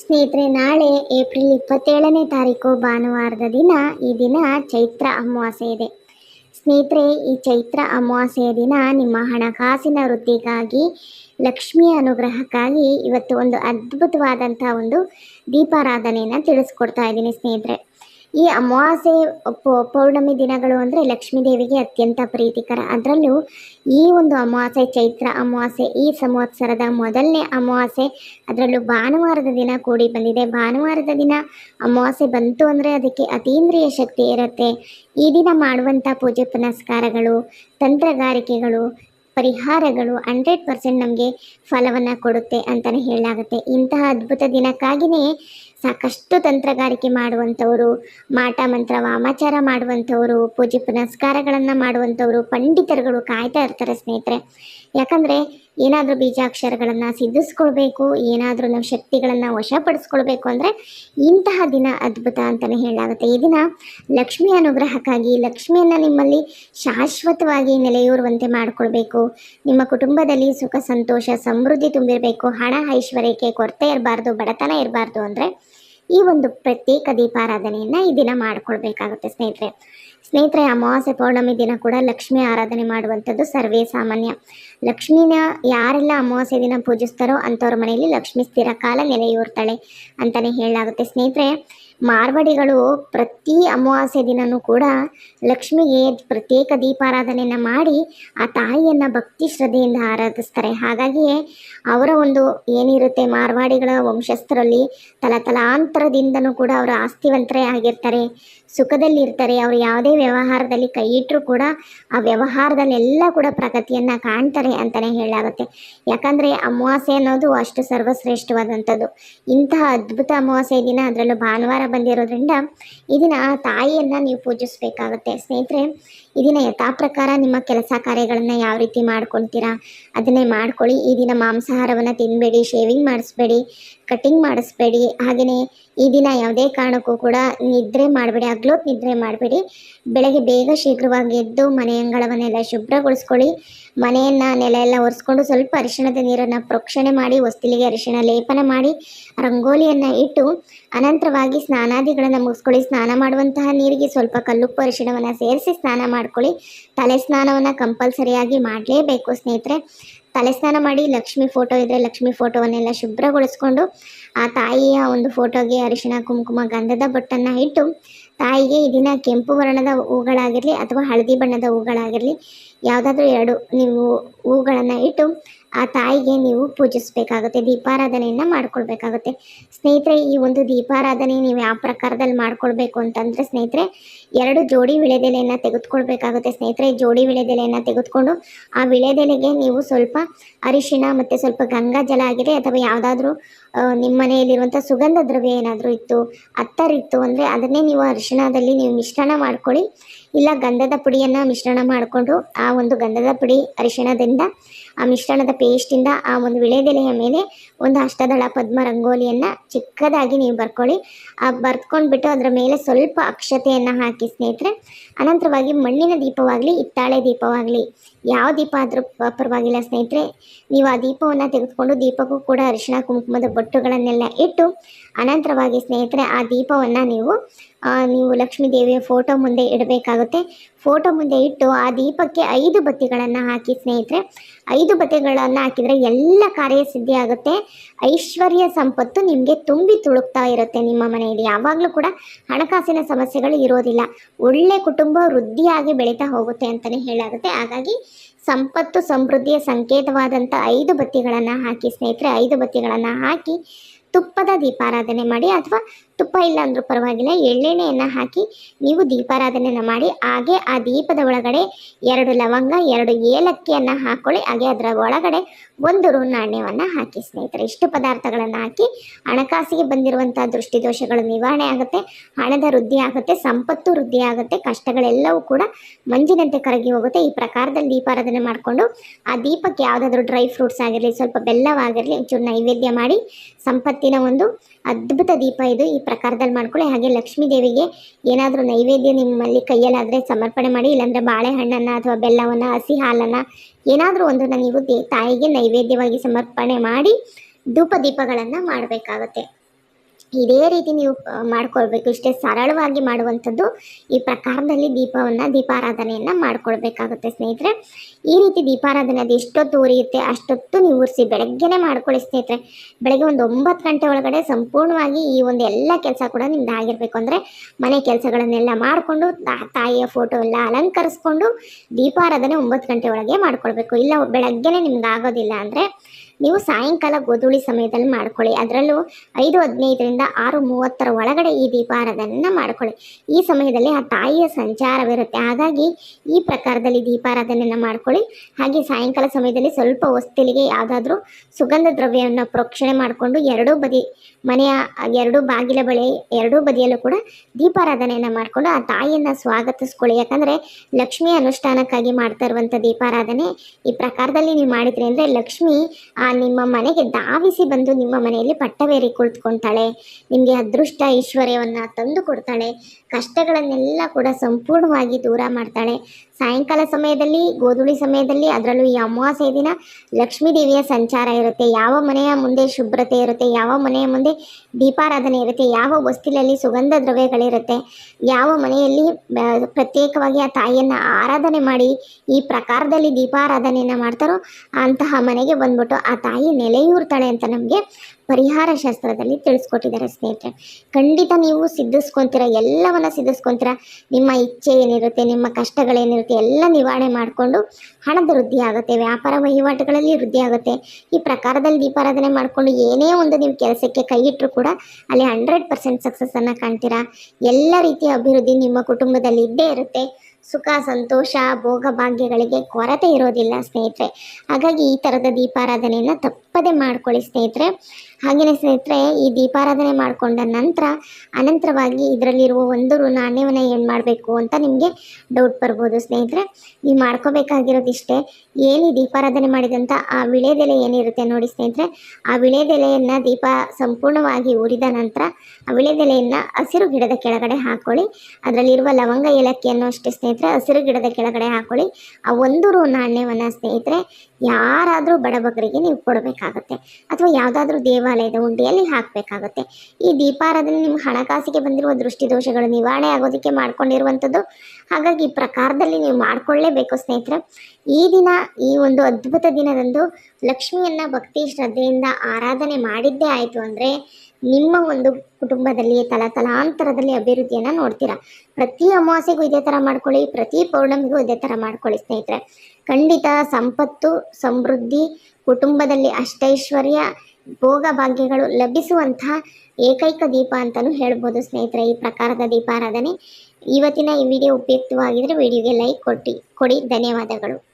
ಸ್ನೇಹಿತರೆ, ನಾಳೆ ಏಪ್ರಿಲ್ ಇಪ್ಪತ್ತೇಳನೇ ತಾರೀಕು ಭಾನುವಾರದ ದಿನ ಈ ದಿನ ಚೈತ್ರ ಅಮಾವಾಸ್ಯೆ ಇದೆ. ಸ್ನೇಹಿತರೆ, ಈ ಚೈತ್ರ ಅಮಾವಾಸ್ಯೆಯ ದಿನ ನಿಮ್ಮ ಹಣಕಾಸಿನ ವೃದ್ಧಿಗಾಗಿ, ಲಕ್ಷ್ಮಿಯ ಅನುಗ್ರಹಕ್ಕಾಗಿ ಇವತ್ತು ಒಂದು ಅದ್ಭುತವಾದಂಥ ಒಂದು ದೀಪಾರಾಧನೆಯನ್ನು ತಿಳಿಸ್ಕೊಡ್ತಾ ಇದ್ದೀನಿ ಸ್ನೇಹಿತರೆ. ಈ ಅಮಾವಾಸ್ಯೆ ಪೌರ್ಣಮಿ ದಿನಗಳು ಅಂದರೆ ಲಕ್ಷ್ಮೀ ದೇವಿಗೆ ಅತ್ಯಂತ ಪ್ರೀತಿಕರ. ಅದರಲ್ಲೂ ಈ ಒಂದು ಅಮಾವಾಸ್ಯೆ ಚೈತ್ರ ಅಮಾವಾಸ್ಯೆ, ಈ ಸಂವತ್ಸರದ ಮೊದಲನೇ ಅಮಾವಾಸ್ಯೆ, ಅದರಲ್ಲೂ ಭಾನುವಾರದ ದಿನ ಕೂಡಿ ಬಂದಿದೆ. ಭಾನುವಾರದ ದಿನ ಅಮಾವಾಸ್ಯೆ ಬಂತು ಅಂದರೆ ಅದಕ್ಕೆ ಅತೀಂದ್ರಿಯ ಶಕ್ತಿ ಇರುತ್ತೆ. ಈ ದಿನ ಮಾಡುವಂಥ ಪೂಜೆ ಪುನಸ್ಕಾರಗಳು, ತಂತ್ರಗಾರಿಕೆಗಳು, ಪರಿಹಾರಗಳು ಹಂಡ್ರೆಡ್ ಪರ್ಸೆಂಟ್ ನಮಗೆ ಫಲವನ್ನು ಕೊಡುತ್ತೆ ಅಂತಲೇ ಹೇಳಲಾಗುತ್ತೆ. ಇಂತಹ ಅದ್ಭುತ ದಿನಕ್ಕಾಗಿಯೇ ಸಾಕಷ್ಟು ತಂತ್ರಗಾರಿಕೆ ಮಾಡುವಂಥವರು ಮಾಟ ಮಂತ್ರ ವಾಮಾಚಾರ ಮಾಡುವಂಥವರು ಪೂಜೆ ಪುನಸ್ಕಾರಗಳನ್ನು ಮಾಡುವಂಥವರು ಪಂಡಿತರುಗಳು ಕಾಯ್ತಾ ಇರ್ತಾರೆ ಸ್ನೇಹಿತರೆ. ಯಾಕಂದರೆ ಏನಾದರೂ ಬೀಜಾಕ್ಷರಗಳನ್ನು ಸಿದ್ಧಿಸ್ಕೊಳ್ಬೇಕು, ಏನಾದರೂ ನಮ್ಮ ಶಕ್ತಿಗಳನ್ನು ವಶಪಡಿಸ್ಕೊಳ್ಬೇಕು ಅಂದರೆ ಇಂತಹ ದಿನ ಅದ್ಭುತ ಅಂತಲೇ ಹೇಳಲಾಗುತ್ತೆ. ಈ ದಿನ ಲಕ್ಷ್ಮಿ ಅನುಗ್ರಹಕ್ಕಾಗಿ, ಲಕ್ಷ್ಮಿಯನ್ನು ನಿಮ್ಮಲ್ಲಿ ಶಾಶ್ವತವಾಗಿ ನೆಲೆಯೂರುವಂತೆ ಮಾಡಿಕೊಳ್ಬೇಕು. ನಿಮ್ಮ ಕುಟುಂಬದಲ್ಲಿ ಸುಖ, ಸಂತೋಷ, ಸಮೃದ್ಧಿ ತುಂಬಿರಬೇಕು. ಹಣ, ಐಶ್ವರ್ಯಕ್ಕೆ ಕೊರತೆ ಇರಬಾರ್ದು, ಬಡತನ ಇರಬಾರ್ದು ಅಂದರೆ ಈ ಒಂದು ಪ್ರತ್ಯೇಕ ದೀಪಾರಾಧನೆಯನ್ನು ಈ ದಿನ ಮಾಡ್ಕೊಳ್ಬೇಕಾಗುತ್ತೆ ಸ್ನೇಹಿತರೆ. ಸ್ನೇಹಿತರೆ, ಅಮಾವಾಸ್ಯೆ ಪೌರ್ಣಮಿ ದಿನ ಕೂಡ ಲಕ್ಷ್ಮಿ ಆರಾಧನೆ ಮಾಡುವಂಥದ್ದು ಸರ್ವೇ ಸಾಮಾನ್ಯ. ಲಕ್ಷ್ಮಿನ ಯಾರೆಲ್ಲ ಅಮಾವಾಸ್ಯೆ ದಿನ ಪೂಜಿಸ್ತಾರೋ ಅಂಥವ್ರ ಮನೆಯಲ್ಲಿ ಲಕ್ಷ್ಮಿ ಸ್ಥಿರ ಕಾಲ ನೆಲೆಯೂರ್ತಾಳೆ ಅಂತಲೇ ಹೇಳಲಾಗುತ್ತೆ. ಸ್ನೇಹಿತರೆ ಮಾರ್ವಾಡಿಗಳು ಪ್ರತಿ ಅಮಾವಾಸ್ಯೆ ದಿನವೂ ಕೂಡ ಲಕ್ಷ್ಮಿಗೆ ಪ್ರತ್ಯೇಕ ದೀಪಾರಾಧನೆಯನ್ನು ಮಾಡಿ ಆ ತಾಯಿಯನ್ನು ಭಕ್ತಿ ಶ್ರದ್ಧೆಯಿಂದ ಆರಾಧಿಸ್ತಾರೆ. ಹಾಗಾಗಿಯೇ ಅವರ ಒಂದು ಏನಿರುತ್ತೆ ಮಾರ್ವಾಡಿಗಳ ವಂಶಸ್ಥರಲ್ಲಿ ತಲತಲಾಂತರದಿಂದನೂ ಕೂಡ ಅವರು ಆಸ್ತಿವಂತರೇ ಆಗಿರ್ತಾರೆ, ಸುಖದಲ್ಲಿರ್ತಾರೆ, ಅವರು ಯಾವುದೇ ವ್ಯವಹಾರದಲ್ಲಿ ಕೈ ಇಟ್ಟರೂ ಕೂಡ ಆ ವ್ಯವಹಾರದಲ್ಲೆಲ್ಲ ಕೂಡ ಪ್ರಗತಿಯನ್ನು ಕಾಣ್ತಾರೆ ಅಂತಲೇ ಹೇಳಲಾಗುತ್ತೆ. ಯಾಕಂದರೆ ಅಮಾವಾಸ್ಯೆ ಅನ್ನೋದು ಅಷ್ಟು ಸರ್ವಶ್ರೇಷ್ಠವಾದಂಥದ್ದು. ಇಂತಹ ಅದ್ಭುತ ಅಮಾವಾಸ್ಯೆ ದಿನ ಅದರಲ್ಲೂ ಭಾನುವಾರ ಬಂದಿರೋದ್ರಿಂದ ಈ ಆ ತಾಯಿಯನ್ನು ನೀವು ಪೂಜಿಸಬೇಕಾಗುತ್ತೆ. ಸ್ನೇಹಿತರೆ, ಈ ಯಥಾ ಪ್ರಕಾರ ನಿಮ್ಮ ಕೆಲಸ ಕಾರ್ಯಗಳನ್ನು ಯಾವ ರೀತಿ ಮಾಡ್ಕೊಳ್ತೀರಾ ಅದನ್ನೇ ಮಾಡ್ಕೊಳ್ಳಿ. ಈ ದಿನ ಮಾಂಸಾಹಾರವನ್ನು ತಿನ್ನಬೇಡಿ ಶೇವಿಂಗ್ ಮಾಡಿಸ್ಬೇಡಿ ಕಟಿಂಗ್ ಮಾಡಿಸ್ಬೇಡಿ. ಹಾಗೆಯೇ ಈ ದಿನ ಯಾವುದೇ ಕಾರಣಕ್ಕೂ ಕೂಡ ನಿದ್ರೆ ಮಾಡಬೇಡಿ, ಹಗ್ಲೊತ್ತು ನಿದ್ರೆ ಮಾಡಬೇಡಿ. ಬೆಳಗ್ಗೆ ಬೇಗ ಶೀಘ್ರವಾಗಿ ಎದ್ದು ಮನೆ ಅಂಗಳವನ್ನೆಲ್ಲ ಶುಭ್ರಗೊಳಿಸ್ಕೊಳ್ಳಿ. ಮನೆಯನ್ನು ನೆಲ ಎಲ್ಲ ಒರೆಸ್ಕೊಂಡು ಸ್ವಲ್ಪ ಅರಿಶಿಣದ ನೀರನ್ನು ಪ್ರೋಕ್ಷಣೆ ಮಾಡಿ, ಹೊಸ್ತಿಲಿಗೆ ಅರಿಶಿಣ ಲೇಪನ ಮಾಡಿ, ರಂಗೋಲಿಯನ್ನು ಇಟ್ಟು ಅನಂತರವಾಗಿ ಸ್ನಾನಾದಿಗಳನ್ನು ಮುಗಿಸ್ಕೊಳ್ಳಿ. ಸ್ನಾನ ಮಾಡುವಂತಹ ನೀರಿಗೆ ಸ್ವಲ್ಪ ಕಲ್ಲುಪ್ಪು ಅರಿಶಿಣವನ್ನು ಸೇರಿಸಿ ಸ್ನಾನ ಮಾಡ್ಕೊಳ್ಳಿ. ತಲೆ ಸ್ನಾನವನ್ನು ಕಂಪಲ್ಸರಿಯಾಗಿ ಮಾಡಲೇಬೇಕು ಸ್ನೇಹಿತರೆ. ತಲೆ ಸ್ನಾನ ಮಾಡಿ ಲಕ್ಷ್ಮಿ ಫೋಟೋ ಇದ್ರೆ ಲಕ್ಷ್ಮಿ ಫೋಟೋವನ್ನೆಲ್ಲ ಶುಭ್ರಗೊಳಿಸ್ಕೊಂಡು ಆ ತಾಯಿಯ ಒಂದು ಫೋಟೋಗೆ ಅರಿಶಿಣ ಕುಂಕುಮ, ಗಂಧದ ಬಟ್ಟನ್ನ ಇಟ್ಟು ತಾಯಿಗೆ ಇದನ್ನ ದಿನ ಕೆಂಪು ವರ್ಣದ ಹೂಗಳಾಗಿರಲಿ ಅಥವಾ ಹಳದಿ ಬಣ್ಣದ ಹೂಗಳಾಗಿರಲಿ ಯಾವುದಾದ್ರೂ ಎರಡು ನೀವು ಹೂಗಳನ್ನು ಇಟ್ಟು ಆ ತಾಯಿಗೆ ನೀವು ಪೂಜಿಸಬೇಕಾಗುತ್ತೆ, ದೀಪಾರಾಧನೆಯನ್ನು ಮಾಡ್ಕೊಳ್ಬೇಕಾಗುತ್ತೆ. ಸ್ನೇಹಿತರೆ, ಈ ಒಂದು ದೀಪಾರಾಧನೆ ನೀವು ಯಾವ ಪ್ರಕಾರದಲ್ಲಿ ಮಾಡ್ಕೊಳ್ಬೇಕು ಅಂತಂದರೆ ಸ್ನೇಹಿತರೆ, ಎರಡು ಜೋಡಿ ವಿಳೆದೆಲೆಯನ್ನು ತೆಗೆದುಕೊಳ್ಬೇಕಾಗುತ್ತೆ. ಸ್ನೇಹಿತರೆ ಜೋಡಿ ವಿಳೆದೆಲೆಯನ್ನು ತೆಗೆದುಕೊಂಡು ಆ ವಿಳೆದೆಲೆಗೆ ನೀವು ಸ್ವಲ್ಪ ಅರಿಶಿಣ ಮತ್ತು ಸ್ವಲ್ಪ ಗಂಗಾ ಜಲ ಆಗಿದೆ ಅಥವಾ ಯಾವುದಾದ್ರೂ ನಿಮ್ಮ ಮನೆಯಲ್ಲಿರುವಂಥ ಸುಗಂಧ ದ್ರವ್ಯ ಏನಾದರೂ ಇತ್ತು ಅತ್ತರಿತ್ತು ಅಂದರೆ ಅದನ್ನೇ ನೀವು ಅರಿಶಿಣದಲ್ಲಿ ನೀವು ಮಿಶ್ರಣ ಮಾಡ್ಕೊಳ್ಳಿ. ಇಲ್ಲ, ಗಂಧದ ಪುಡಿಯನ್ನು ಮಿಶ್ರಣ ಮಾಡಿಕೊಂಡು ಆ ಒಂದು ಗಂಧದ ಪುಡಿ ಅರಿಶಿಣದಿಂದ, ಆ ಮಿಶ್ರಣದ ಪೇಸ್ಟಿಂದ ಆ ಒಂದು ವಿಳೆದೆಲೆಯ ಮೇಲೆ ಒಂದು ಅಷ್ಟದಳ ಪದ್ಮ ರಂಗೋಲಿಯನ್ನು ಚಿಕ್ಕದಾಗಿ ನೀವು ಬರ್ಕೊಳ್ಳಿ. ಆ ಬರ್ಕೊಂಡ್ಬಿಟ್ಟು ಅದರ ಮೇಲೆ ಸ್ವಲ್ಪ ಅಕ್ಷತೆಯನ್ನು ಹಾಕಿ ಸ್ನೇಹಿತರೆ. ಅನಂತರವಾಗಿ ಮಣ್ಣಿನ ದೀಪವಾಗಲಿ, ಹಿತ್ತಾಳೆ ದೀಪವಾಗಲಿ, ಯಾವ ದೀಪ ಆದರೂ ಪರವಾಗಿಲ್ಲ ಸ್ನೇಹಿತರೆ. ನೀವು ಆ ದೀಪವನ್ನು ತೆಗೆದುಕೊಂಡು ದೀಪಕ್ಕೂ ಕೂಡ ಅರಿಶಿಣ, ಕುಂಕುಮದ ಬೊಟ್ಟುಗಳನ್ನೆಲ್ಲ ಇಟ್ಟು, ಅನಂತರವಾಗಿ ಸ್ನೇಹಿತರೆ ಆ ದೀಪವನ್ನು ನೀವು ನೀವು ಲಕ್ಷ್ಮೀ ದೇವಿಯ ಫೋಟೋ ಮುಂದೆ ಇಡಬೇಕಾಗುತ್ತೆ. ಫೋಟೋ ಮುಂದೆ ಇಟ್ಟು ಆ ದೀಪಕ್ಕೆ ಐದು ಬತ್ತಿಗಳನ್ನು ಹಾಕಿ ಸ್ನೇಹಿತರೆ. ಐದು ಬತ್ತಿಗಳನ್ನು ಹಾಕಿದರೆ ಎಲ್ಲ ಕಾರ್ಯ ಸಿದ್ಧಿ ಆಗುತ್ತೆ. ಐಶ್ವರ್ಯ ಸಂಪತ್ತು ನಿಮಗೆ ತುಂಬಿ ತುಳುಕ್ತಾ ಇರುತ್ತೆ ನಿಮ್ಮ ಮನೆಯಲ್ಲಿ. ಯಾವಾಗಲೂ ಕೂಡ ಹಣಕಾಸಿನ ಸಮಸ್ಯೆಗಳು ಇರೋದಿಲ್ಲ. ಒಳ್ಳೆ ಕುಟುಂಬ ವೃದ್ಧಿಯಾಗಿ ಬೆಳೀತಾ ಹೋಗುತ್ತೆ ಅಂತಲೇ ಹೇಳಾಗುತ್ತೆ. ಹಾಗಾಗಿ ಸಂಪತ್ತು, ಸಮೃದ್ಧಿಯ ಸಂಕೇತವಾದಂಥ ಐದು ಬತ್ತಿಗಳನ್ನು ಹಾಕಿ ಸ್ನೇಹಿತರೆ, ಐದು ಬತ್ತಿಗಳನ್ನು ಹಾಕಿ ತುಪ್ಪದ ದೀಪಾರಾಧನೆ ಮಾಡಿ ಅಥವಾ ತುಪ್ಪ ಇಲ್ಲ ಅಂದರೂ ಪರವಾಗಿಲ್ಲ, ಎಳ್ಳೆಣ್ಣೆಯನ್ನು ಹಾಕಿ ನೀವು ದೀಪಾರಾಧನೆಯನ್ನು ಮಾಡಿ, ಹಾಗೆ ಆ ದೀಪದ ಒಳಗಡೆ ಎರಡು ಲವಂಗ, ಎರಡು ಏಲಕ್ಕಿಯನ್ನು ಹಾಕ್ಕೊಳ್ಳಿ ಹಾಗೆ ಅದರ ಒಳಗಡೆ ಒಂದು ರು ನಾಣ್ಯವನ್ನು ಹಾಕಿ ಸ್ನೇಹಿತರೆ. ಇಷ್ಟು ಪದಾರ್ಥಗಳನ್ನು ಹಾಕಿ ಹಣಕಾಸಿಗೆ ಬಂದಿರುವಂಥ ದೃಷ್ಟಿದೋಷಗಳು ನಿವಾರಣೆ ಆಗುತ್ತೆ, ಹಣದ ವೃದ್ಧಿ ಆಗುತ್ತೆ, ಸಂಪತ್ತು ವೃದ್ಧಿ ಆಗುತ್ತೆ, ಕಷ್ಟಗಳೆಲ್ಲವೂ ಕೂಡ ಮಂಜಿನಂತೆ ಕರಗಿ ಹೋಗುತ್ತೆ. ಈ ಪ್ರಕಾರದಲ್ಲಿ ದೀಪಾರಾಧನೆ ಮಾಡಿಕೊಂಡು ಆ ದೀಪಕ್ಕೆ ಯಾವುದಾದ್ರೂ ಡ್ರೈ ಫ್ರೂಟ್ಸ್ ಆಗಿರಲಿ, ಸ್ವಲ್ಪ ಬೆಲ್ಲವಾಗಿರಲಿ, ಒಂಚೂರು ನೈವೇದ್ಯ ಮಾಡಿ, ಸಂಪತ್ತಿನ ಒಂದು ಅದ್ಭುತ ದೀಪ ಇದು ಈ ಪ್ರಕಾರದಲ್ಲಿ ಮಾಡ್ಕೊಳ್ಳಿ. ಹಾಗೆ ಲಕ್ಷ್ಮೀ ದೇವಿಗೆ ಏನಾದರೂ ನೈವೇದ್ಯ ನಿಮ್ಮಲ್ಲಿ ಕೈಯಲ್ಲಾದರೆ ಸಮರ್ಪಣೆ ಮಾಡಿ, ಇಲ್ಲಾಂದರೆ ಬಾಳೆಹಣ್ಣನ್ನು ಅಥವಾ ಬೆಲ್ಲವನ್ನು, ಹಸಿ ಹಾಲನ್ನು ಏನಾದರೂ ಒಂದನ್ನು ನೀವು ತಾಯಿಗೆ ನೈವೇದ್ಯವಾಗಿ ಸಮರ್ಪಣೆ ಮಾಡಿ ಧೂಪ ದೀಪಗಳನ್ನು ಮಾಡಬೇಕಾಗುತ್ತೆ. ಇದೇ ರೀತಿ ನೀವು ಮಾಡ್ಕೊಳ್ಬೇಕು. ಇಷ್ಟೇ ಸರಳವಾಗಿ ಮಾಡುವಂಥದ್ದು ಈ ಪ್ರಕಾರದಲ್ಲಿ ದೀಪವನ್ನು, ದೀಪಾರಾಧನೆಯನ್ನು ಮಾಡ್ಕೊಳ್ಬೇಕಾಗುತ್ತೆ ಸ್ನೇಹಿತರೆ. ಈ ರೀತಿ ದೀಪಾರಾಧನೆ ಅದು ಎಷ್ಟೊತ್ತು ಉರಿಯುತ್ತೆ, ಅಷ್ಟೊತ್ತು ನೀವು ಉರಿಸಿ ಬೆಳಗ್ಗೆನೇ ಮಾಡ್ಕೊಳ್ಳಿ ಸ್ನೇಹಿತರೆ. ಬೆಳಗ್ಗೆ ಒಂದು ಒಂಬತ್ತು ಗಂಟೆ ಒಳಗಡೆ ಸಂಪೂರ್ಣವಾಗಿ ಈ ಒಂದು ಎಲ್ಲ ಕೆಲಸ ಕೂಡ ನಿಮ್ದು ಆಗಿರಬೇಕು. ಅಂದರೆ ಮನೆ ಕೆಲಸಗಳನ್ನೆಲ್ಲ ಮಾಡಿಕೊಂಡು ತಾಯಿಯ ಫೋಟೋ ಎಲ್ಲ ಅಲಂಕರಿಸ್ಕೊಂಡು ದೀಪಾರಾಧನೆ ಒಂಬತ್ತು ಗಂಟೆ ಒಳಗೆ ಮಾಡ್ಕೊಳ್ಬೇಕು. ಇಲ್ಲ, ಬೆಳಗ್ಗೆನೆ ನಿಮ್ಗೆ ಆಗೋದಿಲ್ಲ ಅಂದರೆ ನೀವು ಸಾಯಂಕಾಲ ಗೋಧೂಳಿ ಸಮಯದಲ್ಲಿ ಮಾಡ್ಕೊಳ್ಳಿ. ಅದರಲ್ಲೂ ಐದು, ಹದಿನೈದರಿಂದ ಆರು, ಮೂವತ್ತರ ಒಳಗಡೆ ಈ ದೀಪಾರಾಧನೆಯನ್ನು ಮಾಡ್ಕೊಳ್ಳಿ. ಈ ಸಮಯದಲ್ಲಿ ಆ ತಾಯಿಯ ಸಂಚಾರವಿರುತ್ತೆ. ಹಾಗಾಗಿ ಈ ಪ್ರಕಾರದಲ್ಲಿ ದೀಪಾರಾಧನೆಯನ್ನು ಮಾಡ್ಕೊಳ್ಳಿ. ಹಾಗೆ ಸಾಯಂಕಾಲ ಸಮಯದಲ್ಲಿ ಸ್ವಲ್ಪ ಹೊಸ್ತಿಲಿಗೆ ಯಾವುದಾದ್ರೂ ಸುಗಂಧ ದ್ರವ್ಯವನ್ನು ಪ್ರೋಕ್ಷಣೆ ಮಾಡಿಕೊಂಡು ಎರಡೂ ಬದಿ ಮನೆಯ, ಎರಡೂ ಬಾಗಿಲ ಬಳಿ, ಎರಡೂ ಬದಿಯಲ್ಲೂ ಕೂಡ ದೀಪಾರಾಧನೆಯನ್ನು ಮಾಡಿಕೊಂಡು ಆ ತಾಯಿಯನ್ನು ಸ್ವಾಗತಿಸ್ಕೊಳ್ಳಿ. ಯಾಕಂದರೆ ಲಕ್ಷ್ಮಿ ಅನುಷ್ಠಾನಕ್ಕಾಗಿ ಮಾಡ್ತಾ ಇರುವಂಥ ದೀಪಾರಾಧನೆ ಈ ಪ್ರಕಾರದಲ್ಲಿ ನೀವು ಮಾಡಿದ್ರಿ ಅಂದರೆ ಲಕ್ಷ್ಮಿ ಆ ನಿಮ್ಮ ಮನೆಗೆ ಧಾವಿಸಿ ಬಂದು ನಿಮ್ಮ ಮನೆಯಲ್ಲಿ ಪಟ್ಟವೇರಿ ಕುಳಿತುಕೊಳ್ತಾಳೆ. ನಿಮಗೆ ಅದೃಷ್ಟ ಐಶ್ವರ್ಯವನ್ನು ತಂದು ಕೊಡ್ತಾಳೆ. ಕಷ್ಟಗಳನ್ನೆಲ್ಲ ಕೂಡ ಸಂಪೂರ್ಣವಾಗಿ ದೂರ ಮಾಡ್ತಾಳೆ. ಸಾಯಂಕಾಲ ಸಮಯದಲ್ಲಿ, ಗೋಧುಳಿ ಸಮಯದಲ್ಲಿ, ಅದರಲ್ಲೂ ಈ ಅಮಾವಾಸ್ಯೆ ದಿನ ಲಕ್ಷ್ಮೀ ದೇವಿಯ ಸಂಚಾರ ಇರುತ್ತೆ. ಯಾವ ಮನೆಯ ಮುಂದೆ ಶುಭ್ರತೆ ಇರುತ್ತೆ, ಯಾವ ಮನೆಯ ಮುಂದೆ ದೀಪಾರಾಧನೆ ಇರುತ್ತೆ, ಯಾವ ವಸ್ತಿಲಲ್ಲಿ ಸುಗಂಧ ದ್ರವ್ಯಗಳಿರುತ್ತೆ, ಯಾವ ಮನೆಯಲ್ಲಿ ಪ್ರತ್ಯೇಕವಾಗಿ ಆ ತಾಯಿಯನ್ನು ಆರಾಧನೆ ಮಾಡಿ ಈ ಪ್ರಕಾರದಲ್ಲಿ ದೀಪಾರಾಧನೆಯನ್ನು ಮಾಡ್ತಾರೋ ಅಂತಹ ಮನೆಗೆ ಬಂದ್ಬಿಟ್ಟು ಆ ತಾಯಿ ನೆಲೆಯೂರ್ತಾಳೆ ಅಂತ ನಮಗೆ ಪರಿಹಾರ ಶಾಸ್ತ್ರದಲ್ಲಿ ತಿಳಿಸ್ಕೊಟ್ಟಿದ್ದಾರೆ ಸ್ನೇಹಿತರೆ. ಖಂಡಿತ ನೀವು ಸಿದ್ಧಿಸ್ಕೊಂತೀರ, ಎಲ್ಲವನ್ನ ಸಿದ್ಧಿಸ್ಕೊಂತೀರ. ನಿಮ್ಮ ಇಚ್ಛೆ ಏನಿರುತ್ತೆ, ನಿಮ್ಮ ಕಷ್ಟಗಳೇನಿರುತ್ತೆ ಎಲ್ಲ ನಿವಾರಣೆ ಮಾಡಿಕೊಂಡು ಹಣದ ವೃದ್ಧಿ ಆಗುತ್ತೆ, ವ್ಯಾಪಾರ ವಹಿವಾಟುಗಳಲ್ಲಿ ವೃದ್ಧಿ ಆಗುತ್ತೆ. ಈ ಪ್ರಕಾರದಲ್ಲಿ ದೀಪಾರಾಧನೆ ಮಾಡಿಕೊಂಡು ಏನೇ ಒಂದು ನೀವು ಕೆಲಸಕ್ಕೆ ಕೈ ಇಟ್ಟರು ಕೂಡ ಅಲ್ಲಿ ಹಂಡ್ರೆಡ್ ಪರ್ಸೆಂಟ್ ಸಕ್ಸಸ್ಸನ್ನು ಕಾಣ್ತೀರಾ. ಎಲ್ಲ ರೀತಿಯ ಅಭಿವೃದ್ಧಿ ನಿಮ್ಮ ಕುಟುಂಬದಲ್ಲಿ ಇದ್ದೇ ಇರುತ್ತೆ. ಸುಖ ಸಂತೋಷ ಭೋಗ ಭಾಗ್ಯಗಳಿಗೆ ಕೊರತೆ ಇರೋದಿಲ್ಲ ಸ್ನೇಹಿತರೆ. ಹಾಗಾಗಿ ಈ ಥರದ ದೀಪಾರಾಧನೆಯನ್ನು ತಪ್ಪದೆ ಮಾಡ್ಕೊಳ್ಳಿ ಸ್ನೇಹಿತರೆ. ಹಾಗೆಯೇ ಸ್ನೇಹಿತರೆ, ಈ ದೀಪಾರಾಧನೆ ಮಾಡಿಕೊಂಡ ನಂತರ ಅನಂತರವಾಗಿ ಇದರಲ್ಲಿರುವ ಒಂದು ನಾಣ್ಯವನ್ನು ಏನು ಮಾಡಬೇಕು ಅಂತ ನಿಮಗೆ ಡೌಟ್ ಬರ್ಬೋದು ಸ್ನೇಹಿತರೆ. ನೀವು ಮಾಡ್ಕೋಬೇಕಾಗಿರೋದಿಷ್ಟೇ. ಏನು ದೀಪಾರಾಧನೆ ಮಾಡಿದಂಥ ಆ ವಿಳೆದೆಲೆ ಏನಿರುತ್ತೆ ನೋಡಿ ಸ್ನೇಹಿತರೆ. ಆ ವಿಳೆದೆಲೆಯನ್ನು ದೀಪ ಸಂಪೂರ್ಣವಾಗಿ ಉರಿದ ನಂತರ ಆ ವಿಳೆದೆಲೆಯನ್ನು ಹಸಿರು ಗಿಡದ ಕೆಳಗಡೆ ಹಾಕೊಳ್ಳಿ. ಅದರಲ್ಲಿರುವ ಲವಂಗ ಏಲಕ್ಕಿಯನ್ನು ಅಷ್ಟೇ ಸ್ನೇಹಿತರೆ, ಹಸಿರು ಗಿಡದ ಕೆಳಗಡೆ ಹಾಕೊಳ್ಳಿ. ಆ ಒಂದು ರು ನಾಣ್ಯವನ್ನು ಸ್ನೇಹಿತರೆ ಯಾರಾದರೂ ಬಡಬಗರಿಗೆ ನೀವು ಕೊಡಬೇಕಾಗತ್ತೆ. ಅಥವಾ ಯಾವುದಾದ್ರೂ ದೇವಾಲಯದ ಉಂಡಿಯಲ್ಲಿ ಹಾಕಬೇಕಾಗುತ್ತೆ. ಈ ದೀಪಾರಾಧನೆ ನಿಮ್ಮ ಹಣಕಾಸಿಗೆ ಬಂದಿರುವ ದೃಷ್ಟಿದೋಷಗಳು ನಿವಾರಣೆ ಆಗೋದಕ್ಕೆ ಮಾಡ್ಕೊಂಡಿರುವಂಥದ್ದು. ಹಾಗಾಗಿ ಈ ಪ್ರಕಾರದಲ್ಲಿ ನೀವು ಮಾಡ್ಕೊಳ್ಳೇಬೇಕು ಸ್ನೇಹಿತರೆ. ಈ ದಿನ, ಈ ಒಂದು ಅದ್ಭುತ ದಿನದಂದು ಲಕ್ಷ್ಮಿಯನ್ನು ಭಕ್ತಿ ಶ್ರದ್ಧೆಯಿಂದ ಆರಾಧನೆ ಮಾಡಿದ್ದೇ ಆಯಿತು ಅಂದರೆ ನಿಮ್ಮ ಒಂದು ಕುಟುಂಬದಲ್ಲಿ ತಲತಲಾಂತರದಲ್ಲಿ ಅಭಿವೃದ್ಧಿಯನ್ನು ನೋಡ್ತೀರಾ. ಪ್ರತಿ ಅಮಾವಾಸ್ಯೆಗೂ ಇದೇ ಥರ ಮಾಡ್ಕೊಳ್ಳಿ, ಪ್ರತಿ ಪೌರ್ಣಮಿಗೂ ಇದೇ ಥರ ಮಾಡ್ಕೊಳ್ಳಿ ಸ್ನೇಹಿತರೆ. ಖಂಡಿತ ಸಂಪತ್ತು, ಸಮೃದ್ಧಿ, ಕುಟುಂಬದಲ್ಲಿ ಅಷ್ಟೈಶ್ವರ್ಯ ಭೋಗ ಭಾಗ್ಯಗಳು ಲಭಿಸುವಂತಹ ಏಕೈಕ ದೀಪ ಅಂತಲೂ ಹೇಳ್ಬೋದು ಸ್ನೇಹಿತರೆ, ಈ ಪ್ರಕಾರದ ದೀಪಾರಾಧನೆ. ಇವತ್ತಿನ ಈ ವಿಡಿಯೋ ಉಪಯುಕ್ತವಾಗಿದ್ದರೆ ವಿಡಿಯೋಗೆ ಲೈಕ್ ಕೊಟ್ಟು, ಕೊಡಿ. ಧನ್ಯವಾದಗಳು.